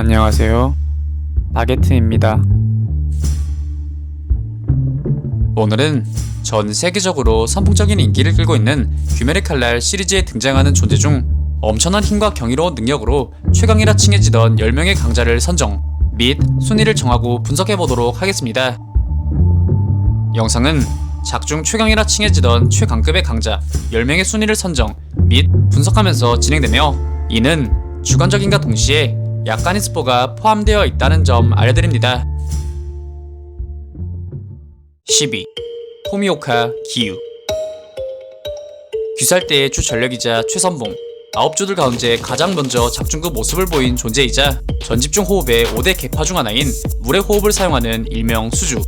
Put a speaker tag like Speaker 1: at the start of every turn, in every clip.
Speaker 1: 안녕하세요. 바게트입니다.
Speaker 2: 오늘은 전 세계적으로 선풍적인 인기를 끌고 있는 귀멸의 칼날 시리즈에 등장하는 존재 중 엄청난 힘과 경이로운 능력으로 최강이라 칭해지던 10명의 강자를 선정 및 순위를 정하고 분석해 보도록 하겠습니다. 영상은 작중 최강이라 칭해지던 최강급의 강자 10명의 순위를 선정 및 분석하면서 진행되며 이는 주관적인과 동시에 약간의 스포가 포함되어 있다는 점 알려드립니다. 12. 토미오카 기유 귀살대의 주 전력이자 최선봉 아홉 주들 가운데 가장 먼저 작중급 모습을 보인 존재이자 전집중 호흡의 5대 개파 중 하나인 물의 호흡을 사용하는 일명 수주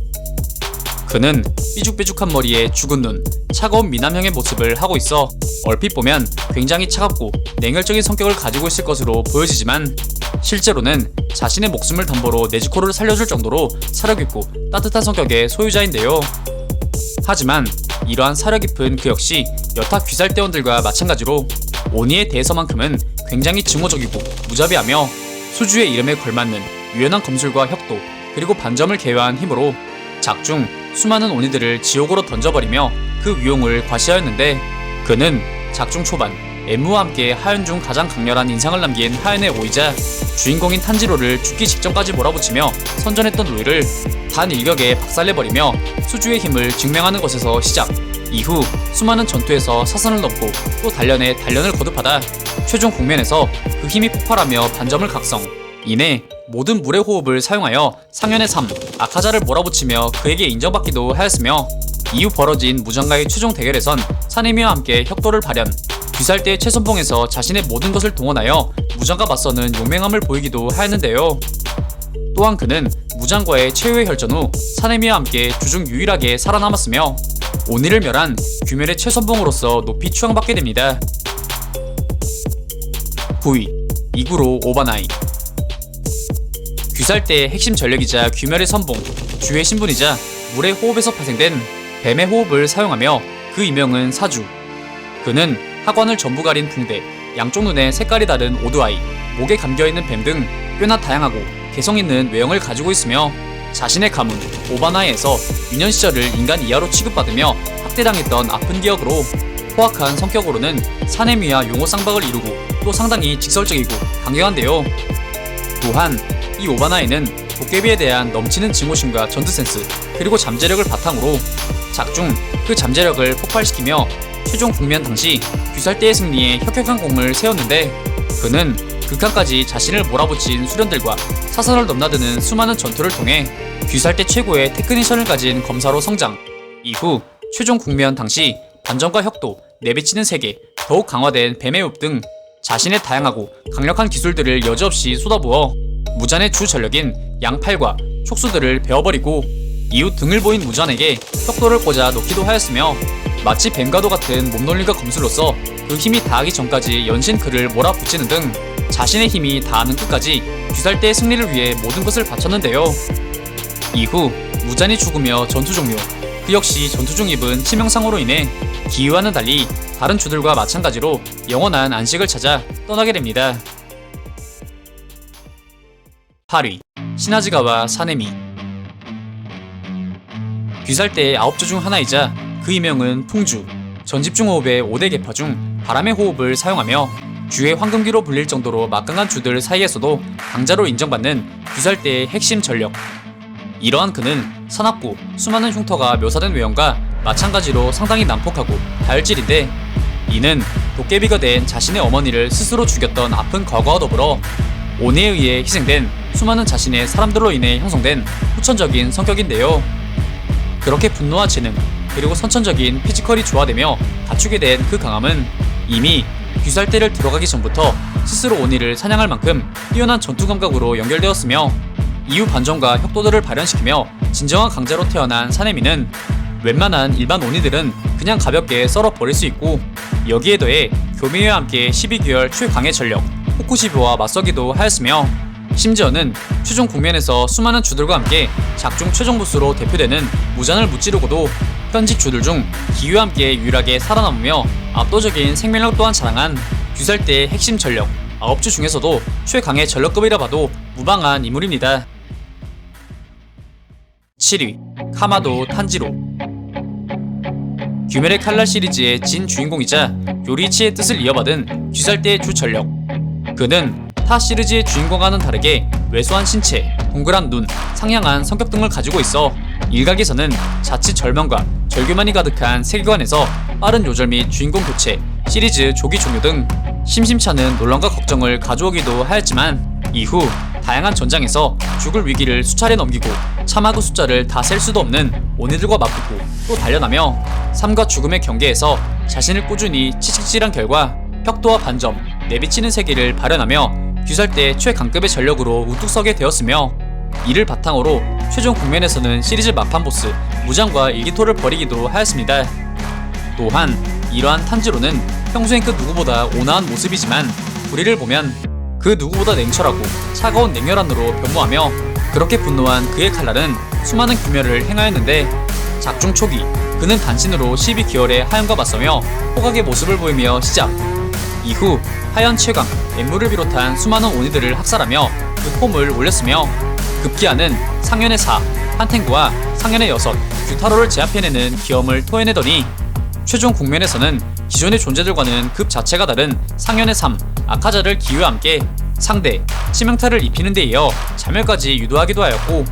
Speaker 2: 그는 삐죽삐죽한 머리에 죽은 눈, 차가운 미남형의 모습을 하고 있어 얼핏 보면 굉장히 차갑고 냉혈적인 성격을 가지고 있을 것으로 보여지지만 실제로는 자신의 목숨을 담보로 네지코를 살려줄 정도로 사려 깊고 따뜻한 성격의 소유자인데요. 하지만 이러한 사려 깊은 그 역시 여타 귀살대원들과 마찬가지로 오니에 대해서만큼은 굉장히 증오적이고 무자비하며 수주의 이름에 걸맞는 유연한 검술과 혁도 그리고 반점을 개화한 힘으로 작중 수많은 오니들을 지옥으로 던져버리며 그 위용을 과시하였는데 그는 작중 초반 엠무와 함께 하연 중 가장 강렬한 인상을 남긴 하연의 오이자 주인공인 탄지로를 죽기 직전까지 몰아붙이며 선전했던 로이를 단 일격에 박살내버리며 수주의 힘을 증명하는 것에서 시작. 이후 수많은 전투에서 사선을 넘고 또 단련에 단련을 거듭하다 최종 국면에서 그 힘이 폭발하며 반점을 각성. 이내 모든 물의 호흡을 사용하여 상현의 삶 아카자를 몰아붙이며 그에게 인정받기도 하였으며 이후 벌어진 무장가의 최종 대결에선 사네미와 함께 혁도를 발현 귀살대의 최선봉에서 자신의 모든 것을 동원하여 무장과 맞서는 용맹함을 보이기도 하였는데요. 또한 그는 무장과의 최후의 혈전 후 사네미와 함께 주중 유일하게 살아남았으며 오니를 멸한 귀멸의 최선봉으로서 높이 추앙받게 됩니다. 9위 이구로 오바나이 귀살대의 핵심 전력이자 귀멸의 선봉, 주의 신분이자 물의 호흡에서 파생된 뱀의 호흡을 사용하며 그 이명은 사주. 그는 하관을 전부 가린 붕대, 양쪽 눈에 색깔이 다른 오드아이, 목에 감겨있는 뱀 등 꽤나 다양하고 개성 있는 외형을 가지고 있으며 자신의 가문 오바나이에서 유년 시절을 인간 이하로 취급받으며 학대당했던 아픈 기억으로 포악한 성격으로는 사내미와 용호 쌍박을 이루고 또 상당히 직설적이고 강경한데요. 또한 이 오바나이는 도깨비에 대한 넘치는 증오심과 전투 센스 그리고 잠재력을 바탕으로 작중 그 잠재력을 폭발시키며 최종 국면 당시 귀살대의 승리에 혁혁한 공을 세웠는데 그는 극한까지 자신을 몰아붙인 수련들과 사선을 넘나드는 수많은 전투를 통해 귀살대 최고의 테크니션을 가진 검사로 성장. 이후 최종 국면 당시 반전과 혁도, 내비치는 세계, 더욱 강화된 뱀의 흡 등 자신의 다양하고 강력한 기술들을 여지없이 쏟아부어 무잔의 주 전력인 양팔과 촉수들을 베어버리고 이후 등을 보인 무잔에게 혁도를 꽂아 놓기도 하였으며 마치 뱀과도 같은 몸놀림과 검술로서 그 힘이 다하기 전까지 연신 그를 몰아붙이는 등 자신의 힘이 다하는 끝까지 귀살대의 승리를 위해 모든 것을 바쳤는데요. 이후 무잔이 죽으며 전투 종료. 그 역시 전투 중 입은 치명상으로 인해 기유와는 달리 다른 주들과 마찬가지로 영원한 안식을 찾아 떠나게 됩니다. 8위 시나즈가와 사네미 귀살대의 아홉 주중 하나이자 그 이명은 풍주 전집중 호흡의 5대 개파 중 바람의 호흡을 사용하며 주의 황금기로 불릴 정도로 막강한 주들 사이에서도 강자로 인정받는 귀살대의 핵심 전력 이러한 그는 사납고 수많은 흉터가 묘사된 외형과 마찬가지로 상당히 난폭하고 다혈질인데 이는 도깨비가 된 자신의 어머니를 스스로 죽였던 아픈 과거와 더불어 오네에 의해 희생된 수많은 자신의 사람들로 인해 형성된 후천적인 성격인데요. 그렇게 분노와 재능 그리고 선천적인 피지컬이 조화되며 갖추게 된 그 강함은 이미 귀살대를 들어가기 전부터 스스로 오니를 사냥할 만큼 뛰어난 전투 감각으로 연결되었으며 이후 반전과 혁도들을 발현시키며 진정한 강자로 태어난 사네미는 웬만한 일반 오니들은 그냥 가볍게 썰어 버릴 수 있고 여기에 더해 교미와 함께 12개월 최강의 전력 호쿠시비와 맞서기도 하였으며 심지어는 최종 국면에서 수많은 주들과 함께 작중 최종 보스로 대표되는 무잔을 무찌르고도 현직 주들 중 기유와 함께 유일하게 살아남으며 압도적인 생명력 또한 자랑한 귀살대의 핵심 전력 9주 중에서도 최강의 전력급이라 봐도 무방한 인물입니다. 7위 카마도 탄지로 규멸의 칼날 시리즈의 진 주인공이자 요리치의 뜻을 이어받은 귀살대의 주 전력 그는 타 시리즈의 주인공과는 다르게 왜소한 신체, 동그란 눈, 상냥한 성격 등을 가지고 있어 일각에서는 자칫 절망과 절규만이 가득한 세계관에서 빠른 요절 및 주인공 교체, 시리즈 조기 종료 등 심심찮은 논란과 걱정을 가져오기도 하였지만 이후 다양한 전장에서 죽을 위기를 수차례 넘기고 참하고 숫자를 다 셀 수도 없는 오니들과 맞붙고 또 달려나며 삶과 죽음의 경계에서 자신을 꾸준히 치직질한 결과 혁도와 반점, 내비치는 세계를 발현하며 귀살대 최강급의 전력으로 우뚝 서게 되었으며 이를 바탕으로 최종 국면에서는 시리즈 막판 보스 무장과 일기토를 벌이기도 하였습니다. 또한 이러한 탄지로는 평소엔 그 누구보다 온화한 모습이지만 우리를 보면 그 누구보다 냉철하고 차가운 냉혈한으로 변모하며 그렇게 분노한 그의 칼날은 수많은 규멸을 행하였는데 작중 초기 그는 단신으로 12개월의 하연과 맞서며 호각의 모습을 보이며 시작 이후 하연 최강, 엠무를 비롯한 수많은 오니들을 학살하며 그 폼을 올렸으며 급기야는 상현의 4, 한탱구와 상현의 6, 규타로를 제압해내는 기염을 토해내더니 최종 국면에서는 기존의 존재들과는 급 자체가 다른 상현의 3, 아카자를 기회와 함께 상대, 치명타를 입히는 데 이어 자멸까지 유도하기도 하였고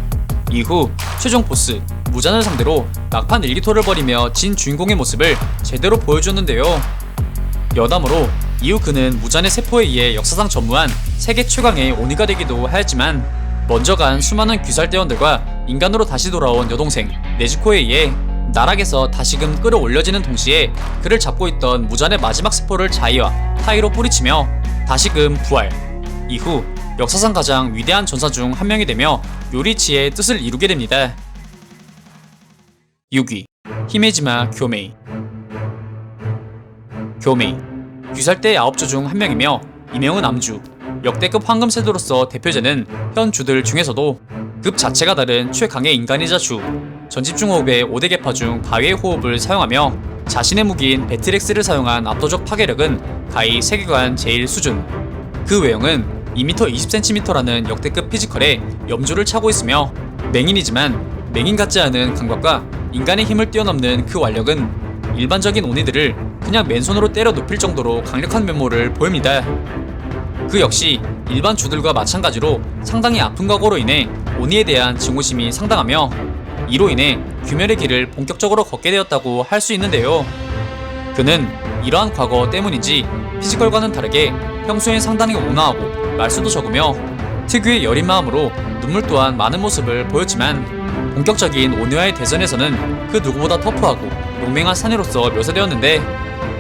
Speaker 2: 이후 최종 보스 무잔을 상대로 막판 일기토를 벌이며 진 주인공의 모습을 제대로 보여줬는데요. 여담으로 이후 그는 무잔의 세포에 의해 역사상 전무한 세계 최강의 오니가 되기도 하였지만 먼저 간 수많은 귀살대원들과 인간으로 다시 돌아온 여동생 네즈코에 의해 나락에서 다시금 끌어올려지는 동시에 그를 잡고 있던 무잔의 마지막 세포를 자이와 타이로 뿌리치며 다시금 부활. 이후 역사상 가장 위대한 전사 중 한 명이 되며 요리치의 뜻을 이루게 됩니다. 6위 히메지마 교메이. 교메이 귀살대 9주 중한 명이며 이명은 암주 역대급 황금세도로서 대표되는 현 주들 중에서도 급 자체가 다른 최강의 인간이자 주 전집중 호흡의 5대 계파 중 바위의 호흡을 사용하며 자신의 무기인 배트렉스를 사용한 압도적 파괴력은 가히 세계관 제일 수준 그 외형은 2m 20cm라는 역대급 피지컬에 염주를 차고 있으며 맹인이지만 맹인 같지 않은 감각과 인간의 힘을 뛰어넘는 그 완력은 일반적인 오니들을 그냥 맨손으로 때려 눕힐 정도로 강력한 면모를 보입니다. 그 역시 일반 주들과 마찬가지로 상당히 아픈 과거로 인해 오니에 대한 증오심이 상당하며 이로 인해 규멸의 길을 본격적으로 걷게 되었다고 할 수 있는데요. 그는 이러한 과거 때문인지 피지컬과는 다르게 평소엔 상당히 온화하고 말수도 적으며 특유의 여린 마음으로 눈물 또한 많은 모습을 보였지만 본격적인 오니와의 대전에서는 그 누구보다 터프하고 용맹한 사내로서 묘사되었는데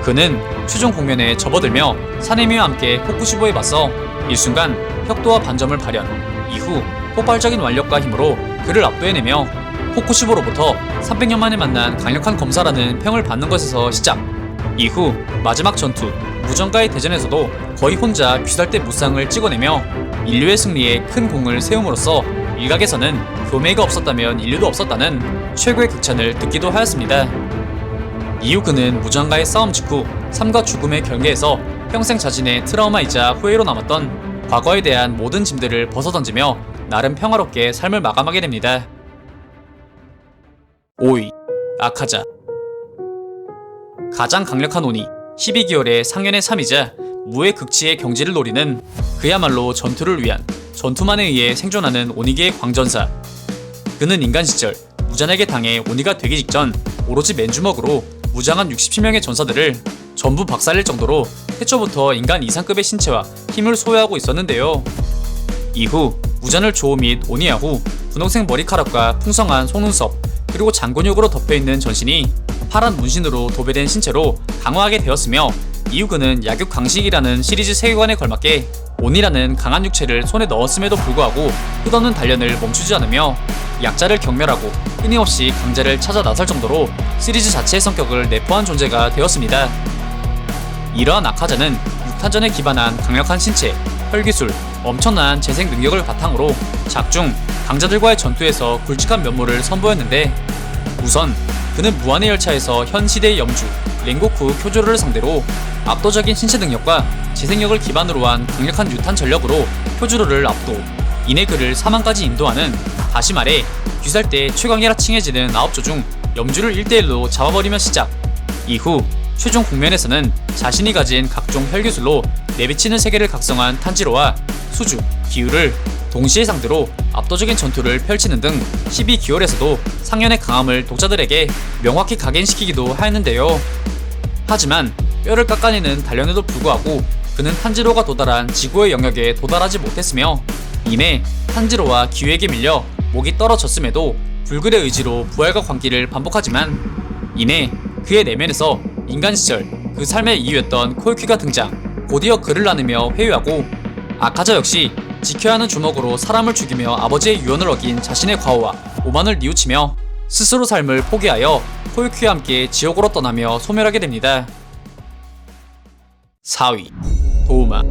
Speaker 2: 그는 최종 공면에 접어들며 사내미와 함께 호쿠시보에 맞서 일순간 혁도와 반점을 발현 이후 폭발적인 완력과 힘으로 그를 압도해내며 호쿠시보로부터 300년 만에 만난 강력한 검사라는 평을 받는 것에서 시작 이후 마지막 전투 무정가의 대전에서도 거의 혼자 귀살대 무쌍을 찍어내며 인류의 승리에 큰 공을 세움으로써 일각에서는 교매가 없었다면 인류도 없었다는 최고의 극찬을 듣기도 하였습니다. 이후 그는 무장과의 싸움 직후 삶과 죽음의 경계에서 평생 자신의 트라우마이자 후회로 남았던 과거에 대한 모든 짐들을 벗어던지며 나름 평화롭게 삶을 마감하게 됩니다. 5위 아카자 가장 강력한 오니 12개월의 상현의 3이자 무의 극치의 경지를 노리는 그야말로 전투를 위한 전투만에 의해 생존하는 오니계의 광전사 그는 인간 시절 무잔에게 당해 오니가 되기 직전 오로지 맨주먹으로 무장한 67명의 전사들을 전부 박살낼 정도로 태초부터 인간 이상급의 신체와 힘을 소유하고 있었는데요. 이후 무잔을 조우 및 오니아 후 분홍색 머리카락과 풍성한 속눈썹 그리고 장근육으로 덮여있는 전신이 파란 문신으로 도배된 신체로 강화하게 되었으며 이후 그는 약육 강식이라는 시리즈 세계관에 걸맞게 온이라는 강한 육체를 손에 넣었음에도 불구하고 끝없는 단련을 멈추지 않으며 약자를 경멸하고 끊임없이 강자를 찾아 나설 정도로 시리즈 자체의 성격을 내포한 존재가 되었습니다. 이러한 아카자는 육탄전에 기반한 강력한 신체, 혈기술, 엄청난 재생 능력을 바탕으로 작중 강자들과의 전투에서 굵직한 면모를 선보였는데 우선 그는 무한의 열차에서 현 시대의 영주 랭고쿠 쿄조르를 상대로 압도적인 신체 능력과 재생력을 기반으로 한 강력한 유탄 전력으로 쿄조르를 압도 이내 그를 사망까지 인도하는 다시 말해 귀살대 최강이라 칭해지는 아홉조 중 염주를 1대1로 잡아버리며 시작. 이후 최종 국면에서는 자신이 가진 각종 혈기술로 내비치는 세계를 각성한 탄지로와 수주, 기우를 동시에 상대로 압도적인 전투를 펼치는 등 12기월에서도 상연의 강함을 독자들에게 명확히 각인시키기도 하였는데요. 하지만 뼈를 깎아내는 단련에도 불구하고 그는 탄지로가 도달한 지구의 영역에 도달하지 못했으며 이내 탄지로와 기우에게 밀려 목이 떨어졌음에도 불굴의 의지로 부활과 광기를 반복하지만 이내 그의 내면에서 인간 시절 그 삶의 이유였던 코이키가 등장 곧이어 그를 나누며 회유하고 아카자 역시 지켜야 하는 주먹으로 사람을 죽이며 아버지의 유언을 어긴 자신의 과오와 오만을 뉘우치며 스스로 삶을 포기하여 코이키와 함께 지옥으로 떠나며 소멸하게 됩니다. 4위 도우마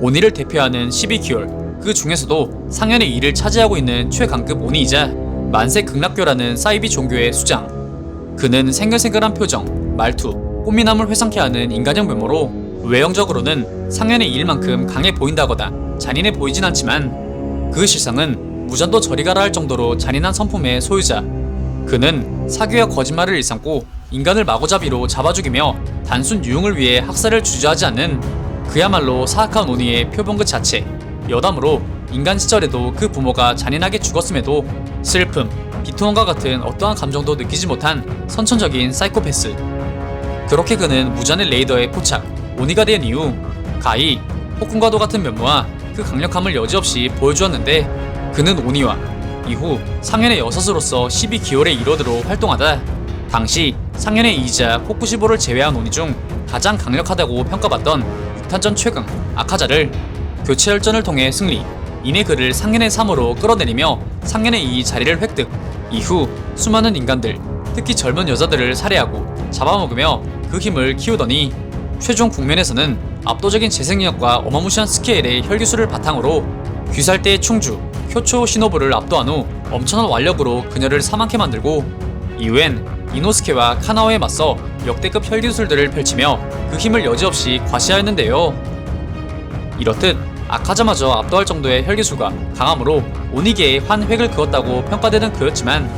Speaker 2: 오니를 대표하는 12기월 그 중에서도 상현의 2를 차지하고 있는 최강급 오니이자 만세 극락교라는 사이비 종교의 수장 그는 생글생글한 표정, 말투, 꽃미남을 회상케 하는 인간형 외모로 외형적으로는 상현의 2일만큼 강해 보인다거나 잔인해 보이진 않지만 그 실상은 무전도 저리 가라 할 정도로 잔인한 성품의 소유자 그는 사기와 거짓말을 일삼고 인간을 마구잡이로 잡아 죽이며 단순 유흥을 위해 학살을 주저하지 않는 그야말로 사악한 오니의 표본 그 자체. 여담으로 인간 시절에도 그 부모가 잔인하게 죽었음에도 슬픔, 비통함과 같은 어떠한 감정도 느끼지 못한 선천적인 사이코패스. 그렇게 그는 무잔의 레이더에 포착, 오니가 된 이후 가히 폭군과도 같은 면모와 그 강력함을 여지없이 보여주었는데 그는 오니와 이후 상현의 여섯으로서 12기월의 이로드로 활동하다 당시 상현의 이자 코쿠시보를 제외한 오니 중 가장 강력하다고 평가받던 6탄전 최강 아카자를 교체 혈전을 통해 승리 이내 그를 상현의 3으로 끌어내리며 상현의 2 자리를 획득 이후 수많은 인간들 특히 젊은 여자들을 살해하고 잡아먹으며 그 힘을 키우더니 최종 국면에서는 압도적인 재생력과 어마무시한 스케일의 혈기술을 바탕으로 귀살대의 충주 효초 시노부를 압도한 후 엄청난 완력으로 그녀를 사망케 만들고 이후엔 이노스케와 카나오에 맞서 역대급 혈기술들을 펼치며 그 힘을 여지없이 과시하였는데요. 이렇듯 아카자마저 압도할 정도의 혈기술과 강함으로 오니게의 환 획을 그었다고 평가되는 그였지만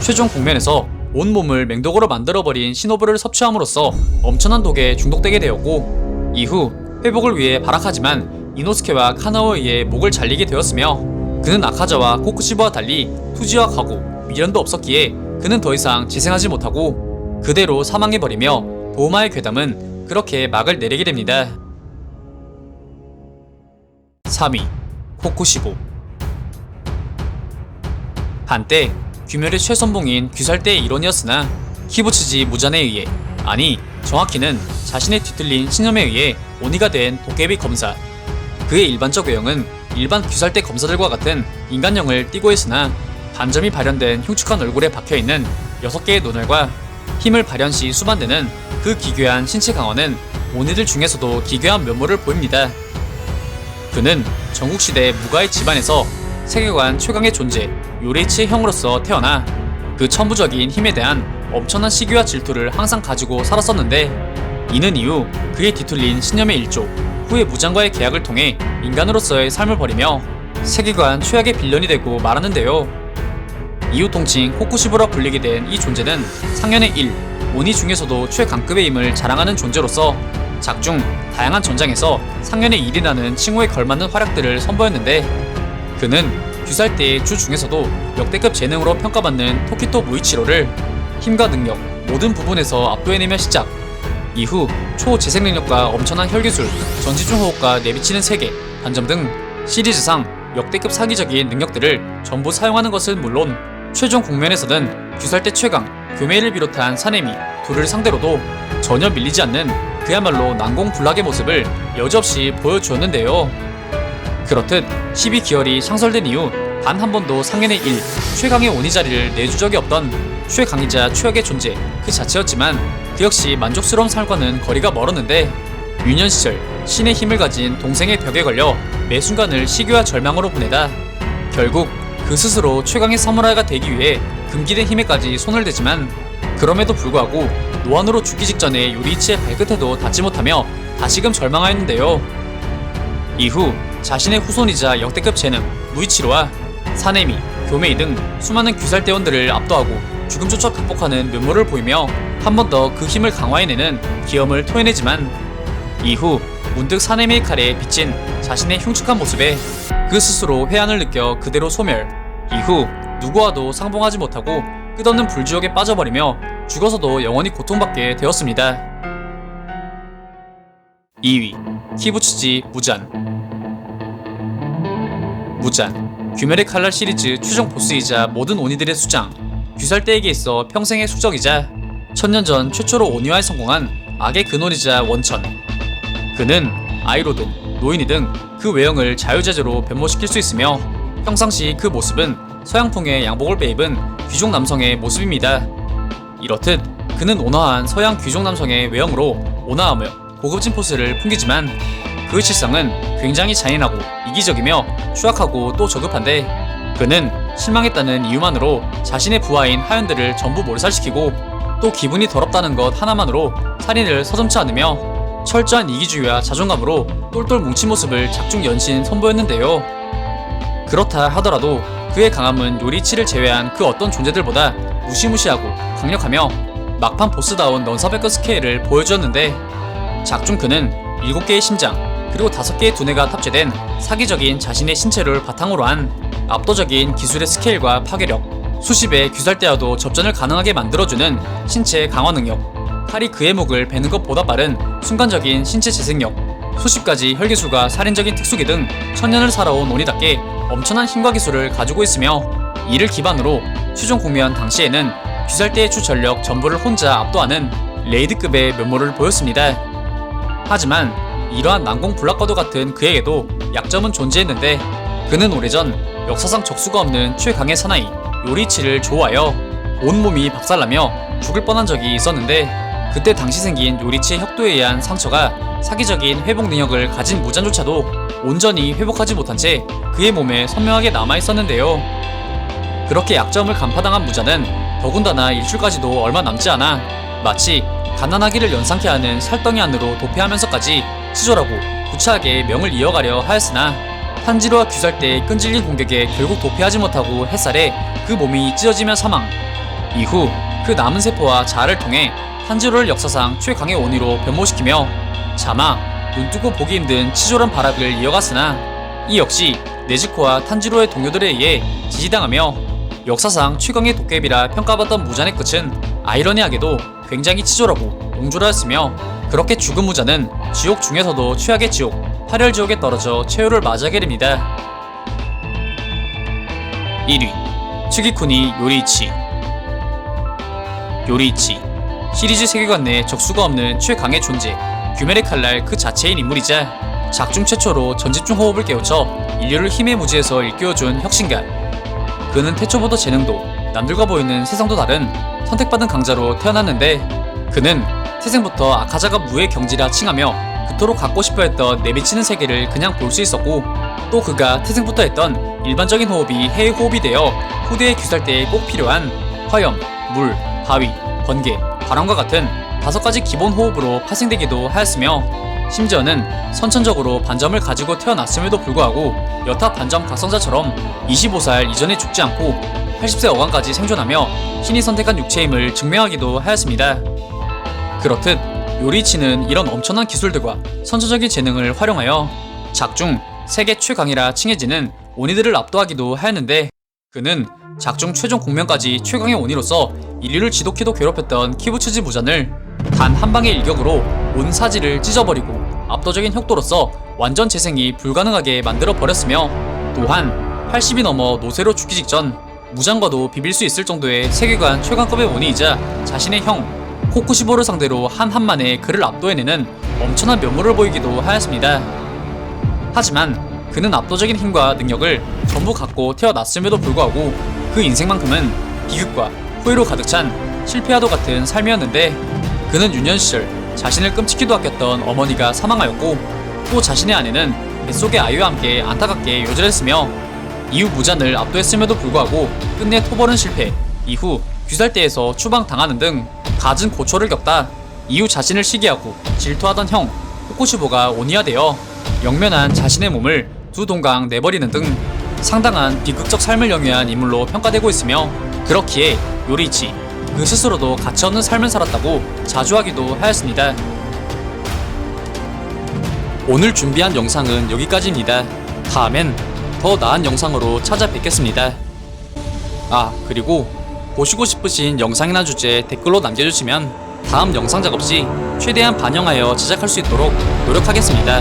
Speaker 2: 최종 국면에서 온 몸을 맹독으로 만들어버린 시노부를 섭취함으로써 엄청난 독에 중독되게 되었고 이후 회복을 위해 발악하지만 이노스케와 카나오에 의해 목을 잘리게 되었으며 그는 아카자와 코쿠시부와 달리 투지와 각오, 미련도 없었기에 그는 더 이상 재생하지 못하고 그대로 사망해버리며 도마의 괴담은 그렇게 막을 내리게 됩니다. 3위 코쿠시보 한때 귀멸의 최선봉인 귀살대의 일원이었으나 키부츠지 무잔에 의해 아니 정확히는 자신의 뒤틀린 신념에 의해 오니가 된 도깨비 검사 그의 일반적 외형은 일반 귀살대 검사들과 같은 인간형을 띠고 있으나 반점이 발현된 흉측한 얼굴에 박혀있는 6개의 눈알과 힘을 발현 시 수반되는 그 기괴한 신체 강화는 오니들 중에서도 기괴한 면모를 보입니다. 그는 전국시대 무가의 집안에서 세계관 최강의 존재 요레이치의 형으로서 태어나 그 천부적인 힘에 대한 엄청난 시기와 질투를 항상 가지고 살았었는데 이는 이후 그의 뒤틀린 신념의 일조 후에 무장과의 계약을 통해 인간으로서의 삶을 버리며 세계관 최악의 빌런이 되고 말았는데요. 이후 통칭 호쿠시부라 불리게 된 이 존재는 상현의 1, 오니 중에서도 최강급의 힘을 자랑하는 존재로서 작중 다양한 전장에서 상현의 1이라는 칭호에 걸맞는 활약들을 선보였는데 그는 귀살대의 주 중에서도 역대급 재능으로 평가받는 토키토 무이치로를 힘과 능력 모든 부분에서 압도해내며 시작 이후 초재생 능력과 엄청난 혈기술, 전지중 호흡과 내비치는 세계, 반점 등 시리즈상 역대급 사기적인 능력들을 전부 사용하는 것은 물론 최종 국면에서는 귀살대 최강, 교메이를 비롯한 사네미 둘을 상대로도 전혀 밀리지 않는 그야말로 난공불락의 모습을 여지없이 보여주었는데요. 그렇듯 12기열이 창설된 이후 단 한 번도 상현의 1, 최강의 오니 자리를 내주 적이 없던 최강이자 최악의 존재 그 자체였지만 그 역시 만족스러운 삶과는 거리가 멀었는데 유년 시절 신의 힘을 가진 동생의 벽에 걸려 매 순간을 시기와 절망으로 보내다 결국 그 스스로 최강의 사무라이가 되기 위해 금기된 힘에까지 손을 대지만 그럼에도 불구하고 노안으로 죽기 직전에 요리치의 발끝에도 닿지 못하며 다시금 절망하였는데요. 이후 자신의 후손이자 역대급 재능 무이치로와 사네미, 교메이 등 수많은 귀살대원들을 압도하고 죽음조차 극복하는 면모를 보이며 한 번 더 그 힘을 강화해내는 기염을 토해내지만 이후 문득 사네미의 칼에 비친 자신의 흉측한 모습에 그 스스로 회한을 느껴 그대로 소멸 이후 누구와도 상봉하지 못하고 끝없는 불지옥에 빠져버리며 죽어서도 영원히 고통받게 되었습니다. 2위 키부츠지 무잔 무잔 귀멸의 칼날 시리즈 최종 보스이자 모든 오니들의 수장. 귀살대에게 있어 평생의 숙적이자 천년 전 최초로 오니화에 성공한 악의 근원이자 원천. 그는 아이로든 노인이 등 그 외형을 자유자재로 변모시킬 수 있으며 평상시 그 모습은 서양풍의 양복을 빼입은 귀족 남성의 모습입니다. 이렇듯 그는 온화한 서양 귀족 남성의 외형으로 온화하며 고급진 포스를 풍기지만 그 실상은 굉장히 잔인하고 이기적이며 추악하고 또 저급한데 그는 실망했다는 이유만으로 자신의 부하인 하연들을 전부 몰살시키고 또 기분이 더럽다는 것 하나만으로 살인을 서슴지 않으며 철저한 이기주의와 자존감으로 똘똘 뭉친 모습을 작중 연신 선보였는데요. 그렇다 하더라도 그의 강함은 요리치를 제외한 그 어떤 존재들보다 무시무시하고 강력하며 막판 보스다운 넌사베크 스케일을 보여주었는데 작중 그는 7개의 심장 그리고 5개의 두뇌가 탑재된 사기적인 자신의 신체를 바탕으로 한 압도적인 기술의 스케일과 파괴력 수십의 귀살대와도 접전을 가능하게 만들어주는 신체 강화 능력 칼이 그의 목을 베는 것보다 빠른 순간적인 신체 재생력 수십 가지 혈기술과 살인적인 특수기 등 천년을 살아온 오니답게 엄청난 힘과 기술을 가지고 있으며 이를 기반으로 최종 공연 당시에는 귀살대의 주 전력 전부를 혼자 압도하는 레이드급의 면모를 보였습니다. 하지만 이러한 난공 불락과도 같은 그에게도 약점은 존재했는데 그는 오래전 역사상 적수가 없는 최강의 사나이 요리치를 좋아하여 온몸이 박살나며 죽을 뻔한 적이 있었는데 그때 당시 생긴 요리치의 혁도에 의한 상처가 사기적인 회복 능력을 가진 무잔조차도 온전히 회복하지 못한 채 그의 몸에 선명하게 남아 있었는데요. 그렇게 약점을 간파당한 무자는 더군다나 일출까지도 얼마 남지 않아 마치 가난하기를 연상케 하는 살덩이 안으로 도피하면서까지 치졸하고 구차하게 명을 이어가려 하였으나 탄지로와 귀살대의 끈질긴 공격에 결국 도피하지 못하고 햇살에 그 몸이 찢어지며 사망. 이후 그 남은 세포와 자아를 통해 탄지로를 역사상 최강의 원위로 변모시키며 자마 눈뜨고 보기 힘든 치졸한 발악을 이어갔으나 이 역시 네즈코와 탄지로의 동료들에 의해 지지당하며 역사상 최강의 도깨비라 평가받던 무잔의 끝은 아이러니하게도 굉장히 치졸하고 옹졸하였으며 그렇게 죽은 무잔은 지옥 중에서도 최악의 지옥 파멸지옥에 떨어져 최후를 맞이하게 됩니다. 1위 츠기쿠니 요리이치 요리이치 시리즈 세계관 내 적수가 없는 최강의 존재 규멜의 칼날 그 자체인 인물이자 작중 최초로 전집중 호흡을 깨우쳐 인류를 힘의 무지에서 일깨워준 혁신가 그는 태초부터 재능도 남들과 보이는 세상도 다른 선택받은 강자로 태어났는데 그는 태생부터 아카자가 무의 경지라 칭하며 그토록 갖고 싶어 했던 내비치는 세계를 그냥 볼 수 있었고 또 그가 태생부터 했던 일반적인 호흡이 해외 호흡이 되어 후대의 귀살대에 꼭 필요한 화염, 물, 바위, 번개, 바람과 같은 다섯 가지 기본 호흡으로 파생되기도 하였으며 심지어는 선천적으로 반점을 가지고 태어났음에도 불구하고 여타 반점 각성자처럼 25살 이전에 죽지 않고 80세 어간까지 생존하며 신이 선택한 육체임을 증명하기도 하였습니다. 그렇듯 요리치는 이런 엄청난 기술들과 선천적인 재능을 활용하여 작중 세계 최강이라 칭해지는 오니들을 압도하기도 하였는데 그는 작중 최종 공명까지 최강의 오니로서 인류를 지독히도 괴롭혔던 키부츠지 무잔을 단 한 방의 일격으로 온 사지를 찢어버리고 압도적인 혁도로서 완전 재생이 불가능하게 만들어 버렸으며 또한 80이 넘어 노쇠로 죽기 직전 무장과도 비빌 수 있을 정도의 세계관 최강급의 원이이자 자신의 형 코쿠시보를 상대로 한 한만에 그를 압도해내는 엄청난 면모를 보이기도 하였습니다. 하지만 그는 압도적인 힘과 능력을 전부 갖고 태어났음에도 불구하고 그 인생만큼은 비극과 후회로 가득 찬 실패와도 같은 삶이었는데 그는 유년 시절 자신을 끔찍히도 아꼈던 어머니가 사망하였고 또 자신의 아내는 뱃속의 아이와 함께 안타깝게 요절했으며 이후 무잔을 압도했음에도 불구하고 끝내 토벌은 실패 이후 귀살대에서 추방당하는 등 갖은 고초를 겪다 이후 자신을 시기하고 질투하던 형 후쿠시보가 오니화되어 영면한 자신의 몸을 두 동강 내버리는 등 상당한 비극적 삶을 영위한 인물로 평가되고 있으며 그렇기에 요리치 그 스스로도 가치없는 삶을 살았다고 자주하기도 하였습니다. 오늘 준비한 영상은 여기까지입니다. 다음엔 더 나은 영상으로 찾아뵙겠습니다. 아, 그리고 보시고 싶으신 영상이나 주제 댓글로 남겨주시면 다음 영상 작업 시 최대한 반영하여 제작할 수 있도록 노력하겠습니다.